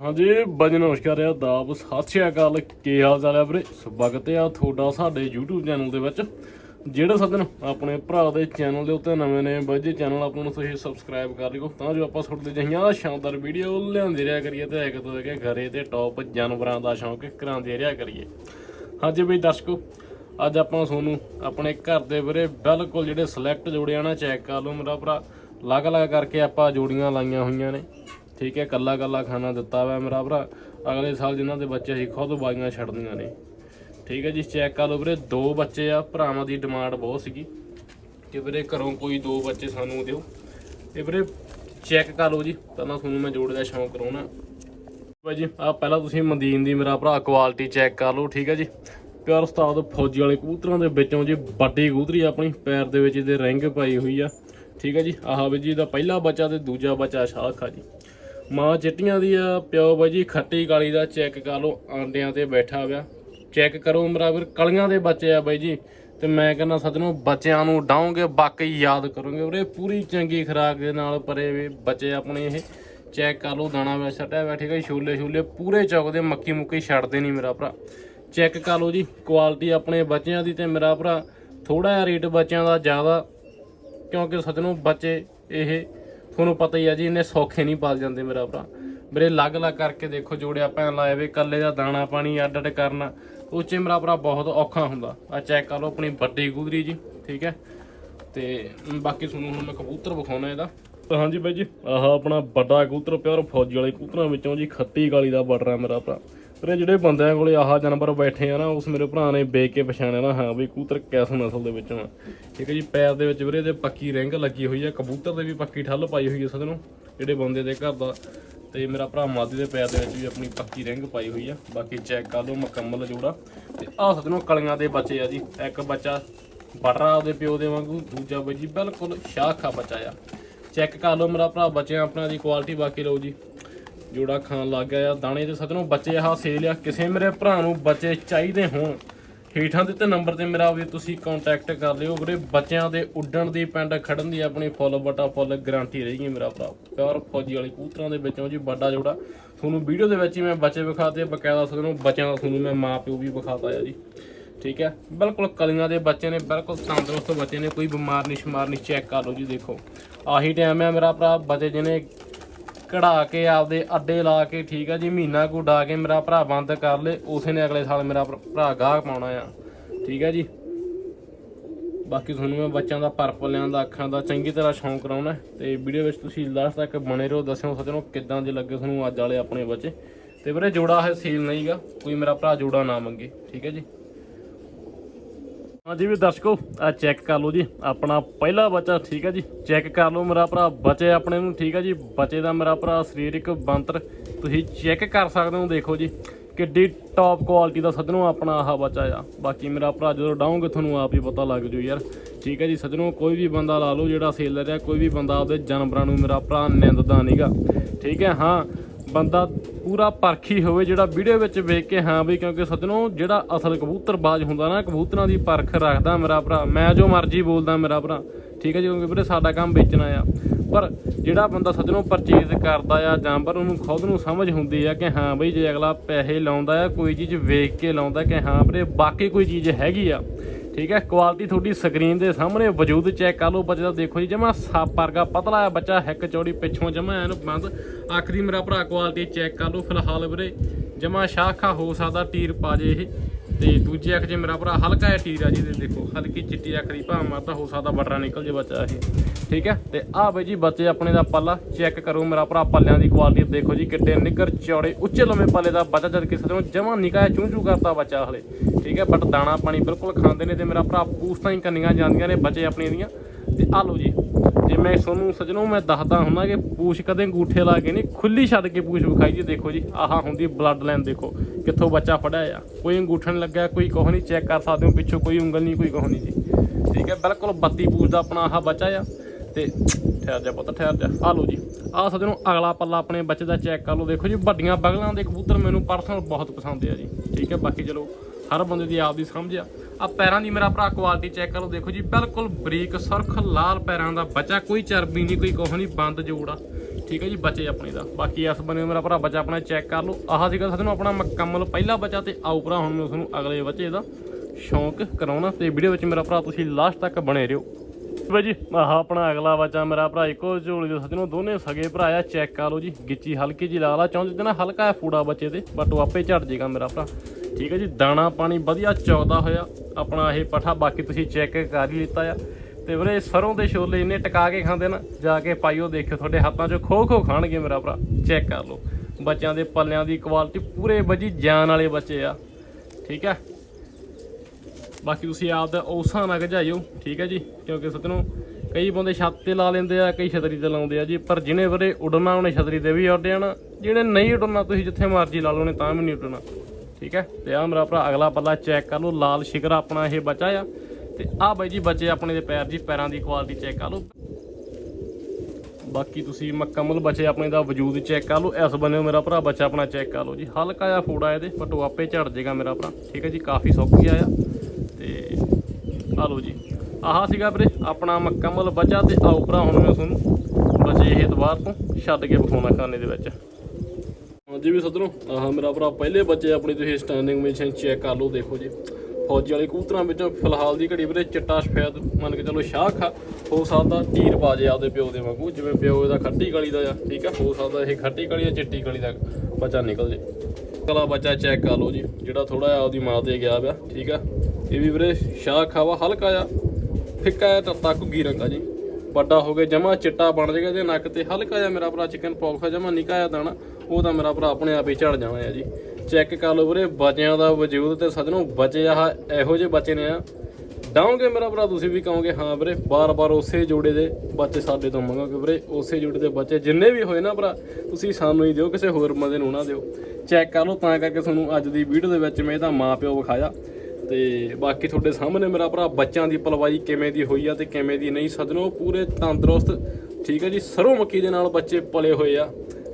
ਹਾਂਜੀ ਬਾਜੀ ਨਮਸਕਾਰ ਆ ਦਾਬ ਸਤਿ ਸ਼੍ਰੀ ਅਕਾਲ। ਕੀ ਹਾਲ ਚਾਲ ਹੈ ਵੀਰੇ? ਸਵਾਗਤ ਆ ਤੁਹਾਡਾ ਸਾਡੇ YouTube ਚੈਨਲ ਦੇ ਵਿੱਚ। ਜਿਹੜੇ ਸੱਜਣ ਆਪਣੇ ਭਰਾ ਦੇ ਚੈਨਲ ਦੇ ਉੱਤੇ ਨਵੇਂ ਨੇ ਬਾਜੀ ਚੈਨਲ ਆਪਾਂ ਨੂੰ ਤੁਸੀਂ ਸਬਸਕ੍ਰਾਈਬ ਕਰ ਲਿਓ। ਤਾਂ ਜੋ ਆਪਾਂ ਤੁਹਾਡੇ ਜਿਹੀਆਂ ਸ਼ਾਨਦਾਰ ਵੀਡੀਓ ਲਿਆਉਂਦੇ ਰਿਹਾ ਕਰੀਏ ਤੇ ਇੱਕ ਤੋਂ ਇੱਕ ਘਰੇ ਤੇ ਟੌਪ ਜਾਨਵਰਾਂ ਦਾ ਸ਼ੌਂਕ ਕਰਾਉਂਦੇ ਰਿਹਾ ਕਰੀਏ। ਹਾਂਜੀ ਬਈ, ਦਰਸ਼ਕੋ, ਅੱਜ ਆਪਾਂ ਤੁਹਾਨੂੰ ਆਪਣੇ ਘਰ ਦੇ ਵੀਰੇ ਬਿਲਕੁਲ ਜਿਹੜੇ ਸਿਲੈਕਟ ਜੋੜੇ ਆ ਨਾ ਚੈੱਕ ਕਰ ਲਓ ਮੇਰਾ ਭਰਾ। ਅਲੱਗ-ਅਲੱਗ ਕਰਕੇ ਆਪਾਂ ਜੋੜੀਆਂ ਲਾਈਆਂ ਹੋਈਆਂ ਨੇ। ਠੀਕ ਹੈ ਕੱਲਾ ਕੱਲਾ ਖਾਣਾ ਦਿੱਤਾ ਵਾ ਮੇਰਾ ਭਰਾ। ਅਗਲੇ ਸਾਲ ਜਿਨ੍ਹਾਂ ਦੇ ਬੱਚੇ ਸੀ ਖੁਦ ਬਾਈਆਂ ਛੱਡਦੀਆਂ ਨੇ। ਠੀਕ ਹੈ ਜੀ ਚੈੱਕ ਕਰ ਲਓ ਵੀਰੇ, ਦੋ ਬੱਚੇ ਆ, ਭਰਾਵਾਂ ਦੀ ਡਿਮਾਂਡ ਬਹੁਤ ਸੀਗੀ। ਕਿ ਵੀਰੇ ਘਰੋਂ ਕੋਈ ਦੋ ਬੱਚੇ ਸਾਨੂੰ ਦਿਓ। ਤੇ ਵੀਰੇ ਚੈੱਕ ਕਰ ਲਓ ਜੀ, ਪਹਿਲਾਂ ਤੁਹਾਨੂੰ ਮੈਂ ਜੋੜ ਦਾ ਸ਼ੌਂਕ ਕਰਾਉਣਾ। ਬਾਈ ਜੀ ਆ ਪਹਿਲਾਂ ਤੁਸੀਂ ਮਦੀਨ ਦੀ ਮੇਰਾ ਭਰਾ ਕੁਆਲਿਟੀ ਚੈੱਕ ਕਰ ਲਓ, ਠੀਕ ਹੈ ਜੀ। ਪਿਆਰ ਉਸਤਾਦ ਫੌਜੀ ਵਾਲੇ ਕਬੂਤਰਾਂ ਦੇ ਵਿੱਚੋਂ ਜੀ ਵੱਡੀ ਕਬੂਤਰੀ ਆਪਣੀ, ਪੈਰ ਦੇ ਵਿੱਚ ਇਹਦੇ ਰਿੰਗ ਪਾਈ ਹੋਈ ਆ। ਠੀਕ ਹੈ ਜੀ, ਆਹ ਵੀ ਜੀ ਦਾ ਪਹਿਲਾ ਬੱਚਾ ਤੇ ਦੂਜਾ ਬੱਚਾ ਸ਼ਾਖ ਆ ਜੀ। ਮਾਂ ਚਿੱਟੀਆਂ ਦੀ ਆ, ਪਿਓ ਬਾਈ ਜੀ ਖੱਟੀ ਕਾਲੀ ਦਾ ਚੈੱਕ ਕਰ ਲਓ, ਆਂਡਿਆਂ ਤੇ ਬੈਠਾ ਹੋਇਆ ਚੈੱਕ ਕਰੋ ਮੇਰਾ ਬਰਾਬਰ, ਕਲੀਆਂ ਦੇ ਬੱਚੇ ਆ ਬਾਈ ਜੀ। ਤੇ ਮੈਂ ਕਹਿੰਦਾ, ਸੱਜਣੋ, ਬੱਚਿਆਂ ਨੂੰ ਡਾਉਂਗੇ ਬਾਕੀ ਯਾਦ ਕਰੋਗੇ ਵੀਰੇ ਪੂਰੀ ਚੰਗੀ ਖੁਰਾਕ ਦੇ ਨਾਲ ਪਰੇ ਵੀ ਬੱਚੇ ਆਪਣੇ ਇਹ ਚੈੱਕ ਕਰ ਲਓ, ਦਾਣਾ ਵੇ, ਛੱਟਿਆ ਹੋਇਆ ਠੀਕ ਹੈ ਛੋਲੇ ਛੋਲੇ ਪੂਰੇ ਚੌਕਦੇ ਮੱਕੀ ਮੁੱਕੀ ਛੱਡਦੇ ਨਹੀਂ ਮੇਰਾ ਭਰਾ। ਚੈੱਕ ਕਰ ਲਓ ਜੀ, ਕੁਆਲਿਟੀ ਆਪਣੇ ਬੱਚਿਆਂ ਦੀ ਤੇ ਮੇਰਾ ਭਰਾ ਥੋੜਾ ਜਿਹਾ ਰੇਟ ਬੱਚਿਆਂ ਦਾ ਜ਼ਿਆਦਾ, ਕਿਉਂਕਿ ਸੱਜਣੋ, ਬੱਚੇ ਇਹ ਤੁਹਾਨੂੰ ਪਤਾ ਹੀ ਆ ਜੀ ਇਹਨੇ ਸੌਖੇ ਨਹੀਂ ਪਾਲ ਜਾਂਦੇ ਮੇਰਾ ਭਰਾ। ਮੇਰੇ ਅਲੱਗ-ਅਲੱਗ ਕਰਕੇ ਦੇਖੋ, ਜੋੜਿਆ ਭੈਣ ਲਾਏ ਵੇ ਕੱਲੇ ਦਾ ਦਾਣਾ ਪਾਣੀ ਅੱਡ ਅੱਡ ਕਰਨਾ। ਉਹ 'ਚ ਮੇਰਾ ਭਰਾ ਬਹੁਤ ਔਖਾ ਹੁੰਦਾ। ਆ ਚੈੱਕ ਕਰ ਲਓ, ਆਪਣੀ ਵੱਡੀ ਗੁਦਰੀ ਜੀ, ਠੀਕ ਹੈ? ਤੇ ਬਾਕੀ ਤੁਹਾਨੂੰ ਹੁਣ ਮੈਂ ਕਬੂਤਰ ਵਿਖਾਉਣਾ ਇਹਦਾ। ਤਾਂ ਹਾਂਜੀ ਬਾਈ ਜੀ, ਆਹ ਆਪਣਾ ਵੱਡਾ ਕਬੂਤਰ, ਪਿਓਰ ਫੌਜੀ ਵਾਲੇ ਕਬੂਤਰਾਂ ਵਿੱਚੋਂ ਜੀ ਖੱਤੀ ਕਾਲੀ ਦਾ ਬਟਰ ਹੈ ਮੇਰਾ ਭਰਾ। ਪਰ ਇਹ ਜਿਹੜੇ ਬੰਦਿਆਂ ਕੋਲੇ ਆਹ ਜਾਨਵਰ ਬੈਠੇ ਆ ਨਾ, ਉਸ ਮੇਰੇ ਭਰਾ ਨੇ ਵੇਖ ਕੇ ਪਛਾਣਿਆ ਨਾ, ਹਾਂ ਵੀ ਕਬੂਤਰ ਕਿਸ ਨਸਲ ਦੇ ਵਿੱਚੋਂ ਆ। ਠੀਕ ਹੈ ਜੀ, ਪੈਰ ਦੇ ਵਿੱਚ ਵੀਰੇ ਇਹਦੇ ਪੱਕੀ ਰਿੰਗ ਲੱਗੀ ਹੋਈ ਆ, ਕਬੂਤਰ ਦੇ ਵੀ ਪੱਕੀ ਠੱਲ ਪਾਈ ਹੋਈ ਹੈ ਸਦ ਨੂੰ ਜਿਹੜੇ ਬੰਦੇ ਦੇ ਘਰ ਦਾ। ਤੇ ਮੇਰਾ ਭਰਾ ਮਾਦੀ ਦੇ ਪੈਰ ਦੇ ਵਿੱਚ ਵੀ ਆਪਣੀ ਪੱਕੀ ਰਿੰਗ ਪਾਈ ਹੋਈ ਆ, ਬਾਕੀ ਚੈੱਕ ਕਰ ਲਓ ਮੁਕੰਮਲ ਜੋੜਾ। ਤੇ ਆਹ ਸਦ ਨੂੰ ਕਲੀਆਂ ਦੇ ਬੱਚੇ ਆ ਜੀ, ਇੱਕ ਬੱਚਾ ਬਟਰਾ ਉਹਦੇ ਪਿਓ ਦੇ ਵਾਂਗੂ, ਦੂਜਾ ਬਈ ਜੀ ਬਿਲਕੁਲ ਸ਼ਾਖਾ ਬੱਚਾ ਆ। ਚੈੱਕ ਕਰ ਲਓ ਮੇਰਾ ਭਰਾ, ਬੱਚਿਆਂ ਆਪਣਾ ਦੀ ਕੁਆਲਿਟੀ ਬਾਕੀ ਲਓ ਜੀ। ਜੋੜਾ ਖਾਣ ਲੱਗ ਗਿਆ ਆ। ਦਾਣੇ ਦੇ ਸੱਜਣੋਂ ਬੱਚੇ ਆਹ ਸੇਲ ਆ। ਕਿਸੇ ਮੇਰੇ ਭਰਾ ਨੂੰ ਬੱਚੇ ਚਾਹੀਦੇ ਹੋਣ, ਹੇਠਾਂ ਦਿੱਤੇ ਨੰਬਰ ਤੇ ਮੇਰਾ ਵੀ ਤੁਸੀਂ ਕੰਟੈਕਟ ਕਰ ਲਿਓ। ਵੀਰੇ ਬੱਚਿਆਂ ਦੇ ਉੱਡਣ ਦੀ, ਪਿੰਡ ਖੜਨ ਦੀ ਆਪਣੀ ਫੁੱਲ ਬਟਾ ਫੁੱਲ ਗਾਰੰਟੀ ਰਹੇਗੀ ਮੇਰਾ ਭਰਾ। ਪਿਓਰ ਫੌਜੀ ਵਾਲੀ ਕੂਤਰਾਂ ਦੇ ਵਿੱਚੋਂ ਜੀ ਵੱਡਾ ਜੋੜਾ। ਤੁਹਾਨੂੰ ਵੀਡੀਓ ਦੇ ਵਿੱਚ ਹੀ ਮੈਂ ਬੱਚੇ ਵਿਖਾਤੇ, ਬਕਾਇਦਾ ਸੱਜਣੋਂ ਬੱਚਿਆਂ ਦਾ ਤੁਹਾਨੂੰ ਮੈਂ ਮਾਂ ਪਿਓ ਵੀ ਵਿਖਾਤਾ ਆ ਜੀ। ਠੀਕ ਹੈ ਬਿਲਕੁਲ ਕਲੀਆਂ ਦੇ ਬੱਚੇ ਨੇ, ਬਿਲਕੁਲ ਤੰਦਰੁਸਤ ਬੱਚੇ ਨੇ। ਕੋਈ ਬਿਮਾਰ ਨਹੀਂ ਸ਼ਮਾਰ ਨਹੀਂ ਚੈੱਕ ਕਰ ਲਓ ਜੀ ਦੇਖੋ। ਆਹੀ ਟਾਈਮ ਹੈ ਮੇਰਾ ਭਰਾ, ਬੱਚੇ ਜਿਹਨੇ ਕਢਾ ਕੇ ਆਪਦੇ ਅੱਡੇ ਲਾ ਕੇ ਠੀਕ ਆ ਜੀ, ਮਹੀਨਾ ਕੁ ਡਾ ਕੇ ਮੇਰਾ ਭਰਾ ਬੰਦ ਕਰ ਲੇ, ਉਸੇ ਨੇ ਅਗਲੇ ਸਾਲ ਮੇਰਾ ਭਰਾ ਗਾਹਕ ਪਾਉਣਾ ਆ। ਠੀਕ ਆ ਜੀ? ਬਾਕੀ ਤੁਹਾਨੂੰ ਮੈਂ ਬੱਚਿਆਂ ਦਾ ਪਰਪਲਿਆਂ ਦਾ ਅੱਖਾਂ ਦਾ ਚੰਗੀ ਤਰ੍ਹਾਂ ਸ਼ੌਂਕ ਕਰਾਉਣਾ ਹੈ ਤੇ ਵੀਡੀਓ ਵਿੱਚ ਤੁਸੀਂ ਲਾਸਟ ਤੱਕ ਬਣੇ ਰਹੋ, ਦੱਸਿਓ ਸੱਜਣੋ ਕਿੱਦਾਂ ਦੇ ਲੱਗੇ ਤੁਹਾਨੂੰ ਅੱਜ ਵਾਲੇ ਆਪਣੇ ਬੱਚੇ। ਤੇ ਵੀਰੇ ਜੋੜਾ ਹੈ ਸੀਲ ਨਹੀਂਗਾ ਕੋਈ ਮੇਰਾ ਭਰਾ ਜੋੜਾ ਨਾ ਮੰਗੇ, ਠੀਕ ਹੈ ਜੀ? ਹਾਂਜੀ ਵੀ ਦਰਸ਼ਕੋ ਆ ਚੈੱਕ ਕਰ ਲਓ ਜੀ, ਆਪਣਾ ਪਹਿਲਾ ਬੱਚਾ ਠੀਕ ਹੈ ਜੀ। ਚੈੱਕ ਕਰ ਲਓ ਮੇਰਾ ਭਰਾ, ਬੱਚੇ ਆਪਣੇ ਨੂੰ ਠੀਕ ਹੈ ਜੀ, ਬੱਚੇ ਦਾ ਮੇਰਾ ਭਰਾ ਸਰੀਰਕ ਬੰਤਰ ਤੁਸੀਂ ਚੈੱਕ ਕਰ ਸਕਦੇ ਹੋ, ਦੇਖੋ ਜੀ, ਕਿੱਡੀ ਟੌਪ ਕੁਆਲਿਟੀ ਦਾ ਸੱਜਣੋ ਆਪਣਾ ਆਹ ਬੱਚਾ ਆ। ਬਾਕੀ ਮੇਰਾ ਭਰਾ ਜਦੋਂ ਡਾਉਂਗੇ ਤੁਹਾਨੂੰ ਆਪ ਹੀ ਪਤਾ ਲੱਗ ਜੂ ਯਾਰ। ਠੀਕ ਹੈ ਜੀ, ਸੱਜਣੋ, ਕੋਈ ਵੀ ਬੰਦਾ ਲਾ ਲਓ ਜਿਹੜਾ ਸੇਲਰ ਆ, ਕੋਈ ਵੀ ਬੰਦਾ ਆਪਦੇ ਜਾਨਵਰਾਂ ਨੂੰ ਮੇਰਾ ਭਰਾ ਨਿੰਦਦਾ ਨਹੀਂਗਾ ਠੀਕ ਹੈ ਹਾਂ, ਬੰਦਾ ਪੂਰਾ ਪਰਖੀ ਹੋਵੇ ਜਿਹੜਾ ਵੀਡੀਓ ਵਿੱਚ ਵੇਖ ਕੇ ਹਾਂ ਵੀ ਕਿਉਂਕਿ ਸੱਜਣੋ, ਜਿਹੜਾ ਅਸਲ ਕਬੂਤਰਬਾਜ਼ ਹੁੰਦਾ ਨਾ, ਕਬੂਤਰਾਂ ਦੀ ਪਰਖ ਰੱਖਦਾ ਮੇਰਾ ਭਰਾ। ਮੈਂ ਜੋ ਮਰਜ਼ੀ ਬੋਲਦਾ ਮੇਰਾ ਭਰਾ। ਠੀਕ ਹੈ ਜੀ, ਕਿਉਂਕਿ ਵੀਰੇ ਸਾਡਾ ਕੰਮ ਵੇਚਣਾ ਆ। ਪਰ ਜਿਹੜਾ ਬੰਦਾ ਸੱਜਣੋ ਪਰਚੇਜ਼ ਕਰਦਾ ਆ ਜਾਂ ਪਰ ਉਹਨੂੰ ਖੁਦ ਨੂੰ ਸਮਝ ਹੁੰਦੀ ਆ ਕਿ ਹਾਂ ਬਈ ਜੇ ਅਗਲਾ ਪੈਸੇ ਲਾਉਂਦਾ ਆ, ਕੋਈ ਚੀਜ਼ ਵੇਖ ਕੇ ਲਾਉਂਦਾ ਕਿ ਹਾਂ ਵੀਰੇ ਬਾਕੀ ਕੋਈ ਚੀਜ਼ ਹੈਗੀ ਆ। ਠੀਕ ਹੈ ਕੁਆਲਿਟੀ ਤੁਹਾਡੀ ਸਕਰੀਨ ਦੇ ਸਾਹਮਣੇ ਵਜੂਦ ਚੈੱਕ ਕਰ ਲਓ, ਬੱਚੇ ਦਾ ਦੇਖੋ ਜੀ, ਜਮਾ ਸੱਪ ਵਰਗਾ ਪਤਲਾ ਆ ਬੱਚਾ ਹਿੱਕ ਚੌੜੀ ਪਿੱਛੋਂ ਜਮਾ ਐਨ ਬੰਦ ਆਖਰੀ ਮੇਰਾ ਭਰਾ ਕੁਆਲਿਟੀ ਚੈੱਕ ਕਰ ਲਓ, ਫਿਲਹਾਲ ਵੀਰੇ ਜਮਾ ਸ਼ਾਖਾ ਹੋ ਸਕਦਾ ਟੀਰ ਪਾ ਜੇ ਇਹ। ਤੇ ਦੂਜੇ ਅੱਖ ਜੇ ਮੇਰਾ ਭਰਾ ਹਲਕਾ ਜਿਹਾ ਟੀਰ ਆ ਜੀ ਤੇ ਦੇਖੋ, ਹਲਕੀ ਚਿੱਟੀ ਅੱਖਰੀ ਭਾਂ ਮਾਰਦਾ ਹੋ ਸਕਦਾ ਬਟਰਾ ਨਿਕਲ ਜੇ ਬੱਚਾ ਇਹ। ਠੀਕ ਹੈ? ਤੇ ਆਹ ਬਈ ਜੀ ਬੱਚੇ ਆਪਣੇ ਦਾ ਪੱਲਾ ਚੈੱਕ ਕਰੋ ਮੇਰਾ ਭਰਾ ਪੱਲਿਆਂ ਦੀ ਕੁਆਲਿਟੀ ਦੇਖੋ ਜੀ ਕਿੱਡੇ ਨਿੱਗਰ ਚੌੜੇ, ਉੱਚੇ ਲੰਮੇ ਪੱਲੇ ਦਾ ਬੱਚਾ ਜਦ ਕਿਸੇ ਨੂੰ ਜਮਾ ਨਿਕਾਇਆ ਚੂੰ ਚੂੰ ਕਰਦਾ ਬੱਚਾ ਹਲੇ। ਠੀਕ ਹੈ? ਬਟ ਦਾਣਾ ਪਾਣੀ ਬਿਲਕੁਲ ਖਾਂਦੇ ਨੇ ਤੇ ਮੇਰਾ ਭਰਾ ਪੂਛਤਾਂ ਹੀ ਕੰਨੀਆਂ ਜਾਂਦੀਆਂ ਨੇ ਬੱਚੇ ਆਪਣੀਆਂ ਦੀਆਂ। ਤੇ ਆ ਲਓ ਜੀ ਜੇ ਮੈਂ ਤੁਹਾਨੂੰ ਸਜਣੋਂ ਮੈਂ ਦੱਸਦਾ ਹੁੰਦਾ ਕਿ ਪੂਛ ਕਦੇ ਅੰਗੂਠੇ ਲਾ ਕੇ ਨਹੀਂ ਖੁੱਲੀ ਛੱਡ ਕੇ ਪੂਛ ਵਿਖਾਈ ਜੀ, ਦੇਖੋ ਜੀ, ਆਹ ਹੁੰਦੀ ਬਲੱਡ ਲਾਈਨ ਦੇਖੋ, ਕਿੱਥੋਂ ਬੱਚਾ ਫੜਿਆ ਆ। ਕੋਈ ਅੰਗੂਠਾ ਨਹੀਂ ਲੱਗਿਆ, ਕੋਈ ਕੋਹ ਨਹੀਂ ਚੈੱਕ ਕਰ ਸਕਦੇ ਹੋ, ਪਿੱਛੋਂ ਕੋਈ ਉਂਗਲ ਨਹੀਂ, ਕੋਈ ਕੋਹ ਨਹੀਂ ਜੀ। ਠੀਕ ਹੈ, ਬਿਲਕੁਲ 32 ਪੂਛ ਦਾ ਆਪਣਾ ਆਹ ਬੱਚਾ ਆ। ਤੇ ਠਹਿਰ ਜਾ ਪੁੱਤ, ਠਹਿਰ ਜਾ। ਆ ਲਓ ਜੀ, ਆਹ ਸਜਣੋਂ ਅਗਲਾ ਪੱਲਾ ਆਪਣੇ ਬੱਚੇ ਦਾ ਚੈੱਕ ਕਰ ਲਓ। ਦੇਖੋ ਜੀ, ਵੱਡੀਆਂ ਬਗਲਾਂ ਦੇ ਕਬੂਤਰ ਮੈਨੂੰ ਪਰਸਨਲ ਬਹੁਤ ਪਸੰਦ ਆ ਜੀ। ਠੀਕ ਹੈ, ਬਾਕੀ ਚਲੋ, ਹਰ ਬੰਦੇ ਦੀ ਆਪਦੀ ਸਮਝ ਆ। ਆ ਪੈਰਾਂ ਦੀ ਮੇਰਾ ਭਰਾ ਕੁਆਲਿਟੀ ਚੈੱਕ ਕਰੋ। ਦੇਖੋ ਜੀ, ਬਿਲਕੁਲ ਬਰੀਕ, ਸੁਰਖ, ਲਾਲ ਪੈਰਾਂ ਦਾ ਬੱਚਾ। ਕੋਈ ਚਰਬੀ ਨਹੀਂ, ਕੋਈ ਕੁਛ ਨਹੀਂ, ਬੰਦ ਜੋੜ ਆ। ਠੀਕ ਹੈ ਜੀ, ਬੱਚੇ ਆਪਣੇ ਦਾ। ਬਾਕੀ ਇਸ ਬੰਨੇ ਮੇਰਾ ਭਰਾ ਬੱਚਾ ਆਪਣਾ ਚੈੱਕ ਕਰ ਲਓ। ਆਹ ਸੀਗਾ ਸਾਨੂੰ ਆਪਣਾ ਮੁਕੰਮਲ ਪਹਿਲਾ ਬੱਚਾ ਤੇ ਆਓ ਭਰਾ, ਹੁਣ ਮੈਂ ਤੁਹਾਨੂੰ ਅਗਲੇ ਬੱਚੇ ਦਾ ਸ਼ੌਂਕ ਕਰਾਉਣਾ ਤੇ ਵੀਡੀਓ ਵਿੱਚ ਮੇਰਾ ਭਰਾ ਤੁਸੀਂ ਲਾਸਟ ਤੱਕ ਬਣੇ ਰਹੋ। ਬਾਈ ਜੀ, ਆਹ ਆਪਣਾ ਅਗਲਾ ਬੱਚਾ ਮੇਰਾ ਭਰਾ, ਇੱਕੋ ਝੋਲੀ ਦੇ ਸੱਜਣੋ ਦੋਨੇ ਸਗੇ ਭਰਾ ਆ ਚੈੱਕ ਕਰ ਲਓ ਜੀ, ਗਿੱਚੀ ਹਲਕੀ ਜੀ ਲਾ ਲਾ ਚਾਹੁੰਦੇ ਨਾ ਹਲਕਾ ਹੈ ਫੂੜਾ ਬੱਚੇ ਤੇ ਬਟ ਉਹ ਆਪੇ ਝੜ ਜੇਗਾ ਮੇਰਾ ਭਰਾ। ਠੀਕ ਹੈ ਜੀ, ਦਾਣਾ ਪਾਣੀ ਵਧੀਆ ਚੌਦਾ ਹੋਇਆ, ਆਪਣਾ ਇਹ ਪਠਾ ਬਾਕੀ ਤੁਸੀਂ ਚੈੱਕ ਕਰ ਹੀ ਲਿੱਤਾ ਆ। ਤੇ ਵੀਰੇ, ਸਰੋਂ ਦੇ ਛੋਲੇ ਇੰਨੇ ਟਕਾ ਕੇ ਖਾਂਦੇ ਨਾ, ਜਾ ਕੇ ਪਾਈਓ ਦੇਖਿਓ, ਤੁਹਾਡੇ ਹੱਥਾਂ 'ਚ ਖੋ ਖੋ ਖਾਣਗੇ ਮੇਰਾ ਭਰਾ ਚੈੱਕ ਕਰ ਲਓ। ਬੱਚਿਆਂ ਦੇ ਪੱਲਿਆਂ ਦੀ ਕੁਆਲਿਟੀ ਪੂਰੇ ਬੱਜੀ ਜਾਨ ਵਾਲੇ ਬੱਚੇ ਆ। ਠੀਕ ਹੈ ਬਾਕੀ ਤੁਸੀਂ ਆਪ ਦਾ ਉਸਾਂ ਨਾ ਗਜਾਇਓ ਠੀਕ ਹੈ ਜੀ? ਕਿਉਂਕਿ ਸਤਨੋਂ ਕਈ ਬੰਦੇ ਛੱਤ ਤੇ ਲਾ ਲੈਂਦੇ ਆ, ਕਈ ਛਤਰੀ ਤੇ ਲਾਉਂਦੇ ਆ ਜੀ, ਪਰ ਜਿਹਨੇ ਵੀਰੇ ਉੱਡਣਾ ਉਹਨੇ ਛਤਰੀ ਤੇ ਵੀ ਉੱਡ ਜਾਣਾ। ਜਿਹਨੇ ਨਹੀਂ ਉੱਡਣਾ, ਤੁਸੀਂ ਜਿੱਥੇ ਮਰਜ਼ੀ ਲਾ ਲਓ, ਉਹਨੇ ਤਾਂ ਵੀ ਨਹੀਂ ਉੱਡਣਾ, ਠੀਕ ਹੈ? ਤੇ ਆ ਮੇਰਾ ਭਰਾ, ਅਗਲਾ ਪੱਲਾ ਚੈੱਕ ਕਰ ਲਓ, ਲਾਲ ਸ਼ਿਕਰ ਆਪਣਾ ਇਹ ਬਚਾ ਆ। ਤੇ ਆ ਬਾਈ ਜੀ ਬੱਚੇ ਆਪਣੇ ਦੇ ਪੈਰ ਜੀ, ਪੈਰਾਂ ਦੀ ਕੁਆਲਿਟੀ ਚੈੱਕ ਕਰ ਲਓ। ਬਾਕੀ ਤੁਸੀਂ ਮੁਕੰਮਲ ਬੱਚੇ ਆਪਣੇ ਦਾ ਵਜੂਦ ਚੈੱਕ ਕਰ ਲਓ। ਇਸ ਬੰਨੇ ਮੇਰਾ ਭਰਾ ਬੱਚਾ ਆਪਣਾ ਚੈੱਕ ਕਰ ਲਓ ਜੀ। ਹਲਕਾ ਜਿਹਾ ਫੋੜਾ ਇਹਦੇ, ਬਟ ਉਹ ਆਪੇ ਝੜ ਜਾਏਗਾ ਮੇਰਾ ਭਰਾ, ਠੀਕ ਹੈ ਜੀ? ਕਾਫੀ ਸੌਖੀ ਗਿਆ ਆ ਤੇ ਆ ਲਓ ਜੀ। ਆਹ ਸੀਗਾ ਵੀਰੇ, ਆਪਣਾ ਮੁਕੰਮਲ ਬਚਾ ਤੇ ਆਓ ਭਰਾ, ਹੁਣ ਮੈਂ ਤੁਹਾਨੂੰ ਬਚੇ ਇਹ ਦੁਬਾਰ ਤੋਂ ਛੱਡ ਕੇ ਵਿਖਾਉਣਾ ਖਾਨੇ ਦੇ ਵਿੱਚ। ਹਾਂਜੀ ਵੀ ਸੱਜਣੋ, ਆਹ ਮੇਰਾ ਭਰਾ ਪਹਿਲੇ ਬੱਚੇ ਆਪਣੀ, ਤੁਸੀਂ ਸਟੈਂਡਿੰਗ ਮਸ਼ੀਨ ਚੈੱਕ ਕਰ ਲਓ, ਦੇਖੋ ਜੀ। ਫੌਜੀ ਵਾਲੇ ਕਬੂਤਰਾਂ ਵਿੱਚੋਂ ਫਿਲਹਾਲ ਦੀ ਘੜੀ ਵੀਰੇ ਚਿੱਟਾ, ਸਫੈਦ, ਮੰਨ ਕੇ ਚਲੋ ਸ਼ਾਖ ਆ ਹੋ ਸਕਦਾ ਟੀਰ ਪਾ ਜੇ ਆਪਦੇ ਪਿਓ ਦੇ ਵਾਂਗੂ, ਜਿਵੇਂ ਪਿਓ ਇਹਦਾ ਖੱਟੀ ਗਲੀ ਦਾ ਆ, ਠੀਕ ਆ? ਹੋ ਸਕਦਾ ਇਹ ਖੱਟੀ ਗਲੀ ਜਾਂ ਚਿੱਟੀ ਗਲੀ ਦਾ ਬੱਚਾ ਨਿਕਲ ਜੇ। ਕਲਾ ਬੱਚਾ ਚੈੱਕ ਕਰ ਲਓ ਜੀ, ਜਿਹੜਾ ਥੋੜਾ ਜਿਹਾ ਉਹਦੀ ਮਾਂ ਤੇ ਗਿਆ ਪਿਆ, ਠੀਕ ਆ? ਇਹ ਵੀ ਵੀਰੇ ਸ਼ਾਹ ਖਾਵਾ ਹਲਕਾ ਜਿਹਾ। ਫਿੱਕਾ ਆ ਤੱਤਾ ਘੁੱਗੀ ਰੰਗ ਆ ਜੀ। ਵੱਡਾ ਹੋ ਕੇ ਜਮਾ ਚਿੱਟਾ ਬਣ ਜਾਏਗਾ ਇਹਦੇ ਨੱਕ ਤੇ। ਹਲਕਾ ਜਿਹਾ ਮੇਰਾ ਭਰਾ ਚਿਕਨ ਪੌਕਸ ਆ, ਜਮਾ ਨਿੱਕਾ ਜਿਹਾ ਦਾਣਾ। ਉਹ ਤਾਂ ਮੇਰਾ ਭਰਾ ਆਪਣੇ ਆਪ ਹੀ ਝੜ ਜਾਣਾ ਆ ਜੀ। ਚੈੱਕ ਕਰ ਲਓ ਵੀਰੇ, ਬੱਚਿਆਂ ਦਾ ਵਜੂਦ ਤੇ ਸਜਣੋ, ਬੱਚੇ ਆਹ ਇਹੋ ਜਿਹੇ ਬੱਚੇ ਨੇ ਆ। ਡਾਉਂਗੇ ਮੇਰਾ ਭਰਾ, ਤੁਸੀਂ ਵੀ ਕਹੋਗੇ, ਹਾਂ ਵੀਰੇ, ਬਾਰ-ਬਾਰ ਉਸੇ ਜੋੜੇ ਦੇ ਬੱਚੇ ਸਾਡੇ ਤੋਂ ਮੰਗੋਗੇ ਵੀਰੇ। ਉਸੇ ਜੋੜੇ ਦੇ ਬੱਚੇ ਜਿੰਨੇ ਵੀ ਹੋਏ ਨਾ ਭਰਾ, ਤੁਸੀਂ ਸਾਨੂੰ ਹੀ ਦਿਓ, ਕਿਸੇ ਹੋਰ ਬੰਦੇ ਨੂੰ ਨਾ ਦਿਓ। ਚੈੱਕ ਕਰ ਲਓ, ਤਾਂ ਕਰਕੇ ਤੁਹਾਨੂੰ ਅੱਜ ਦੀ ਵੀਡੀਓ ਦੇ ਵਿੱਚ ਮੈਂ ਇਹਦਾ ਮਾਂ ਪਿਓ ਵਿਖਾਇਆ। ਤੇ ਬਾਕੀ ਤੁਹਾਡੇ ਸਾਹਮਣੇ ਮੇਰਾ ਭਰਾ ਬੱਚਿਆਂ ਦੀ ਪਲਵਾਈ ਕਿਵੇਂ ਦੀ ਹੋਈ ਆ ਤੇ ਕਿਵੇਂ ਦੀ ਨਹੀਂ ਸਦਨੋ ਪੂਰੇ ਤੰਦਰੁਸਤ, ਠੀਕ ਹੈ ਜੀ ਸਰੋਂ ਮੱਕੀ ਦੇ ਨਾਲ ਬੱਚੇ ਪਲੇ ਹੋਏ ਆ,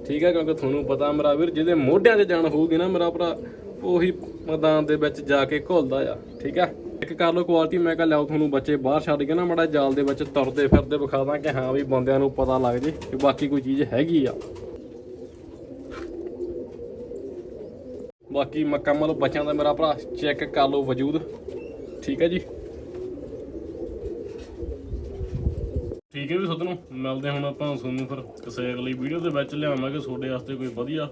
ਠੀਕ ਹੈ ਕਿਉਂਕਿ ਤੁਹਾਨੂੰ ਪਤਾ ਮੇਰਾ ਵੀਰ, ਜਿਹਦੇ ਮੋਢਿਆਂ 'ਤੇ ਜਾਨ ਹੋਊਗੀ ਨਾ ਮੇਰਾ ਭਰਾ, ਉਹੀ ਮੈਦਾਨ ਦੇ ਵਿੱਚ ਜਾ ਕੇ ਘੁਲਦਾ ਆ, ਠੀਕ ਹੈ ਇੱਕ ਕਰ ਲਓ ਕੁਆਲਿਟੀ ਮੈਂ ਕਹਾਂ ਲਿਆਓ ਤੁਹਾਨੂੰ ਬੱਚੇ ਬਾਹਰ ਛੱਡ ਕੇ ਨਾ, ਮੜਾ ਜਾਲ ਦੇ ਵਿੱਚ ਤੁਰਦੇ ਫਿਰਦੇ ਵਿਖਾ ਦਾਂ ਕਿ ਹਾਂ ਵੀ ਬੰਦਿਆਂ ਨੂੰ ਪਤਾ ਲੱਗ ਜੇ ਕਿ ਬਾਕੀ ਕੋਈ ਚੀਜ਼ ਹੈਗੀ ਆ। ਬਾਕੀ ਮੁਕੰਮਲ ਬੱਚਿਆਂ ਦਾ ਮੇਰਾ ਭਰਾ ਚੈੱਕ ਕਰ ਲਓ ਵਜੂਦ। ਠੀਕ ਹੈ ਜੀ? ਠੀਕ ਹੈ ਵੀ ਸੱਜਣੋ ਮਿਲਦੇ ਹੁਣ ਆਪਾਂ ਤੁਹਾਨੂੰ ਫਿਰ ਕਿਸੇ ਅਗਲੀ ਵੀਡੀਓ ਦੇ ਵਿੱਚ ਲਿਆਵਾਂਗੇ। ਤੁਹਾਡੇ ਵਾਸਤੇ ਕੋਈ ਵਧੀਆ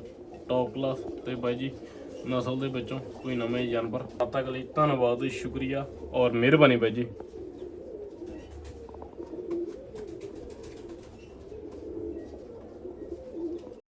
ਟੌਪ ਕਲਾਸ ਤੇ ਬਾਈ ਜੀ ਨਸਲ ਦੇ ਵਿੱਚੋਂ ਕੋਈ ਨਵੇਂ ਜਾਨਵਰ। ਤਦ ਤੱਕ ਲਈ ਧੰਨਵਾਦ, ਸ਼ੁਕਰੀਆ ਔਰ ਮਿਹਰਬਾਨੀ ਬਾਈ ਜੀ।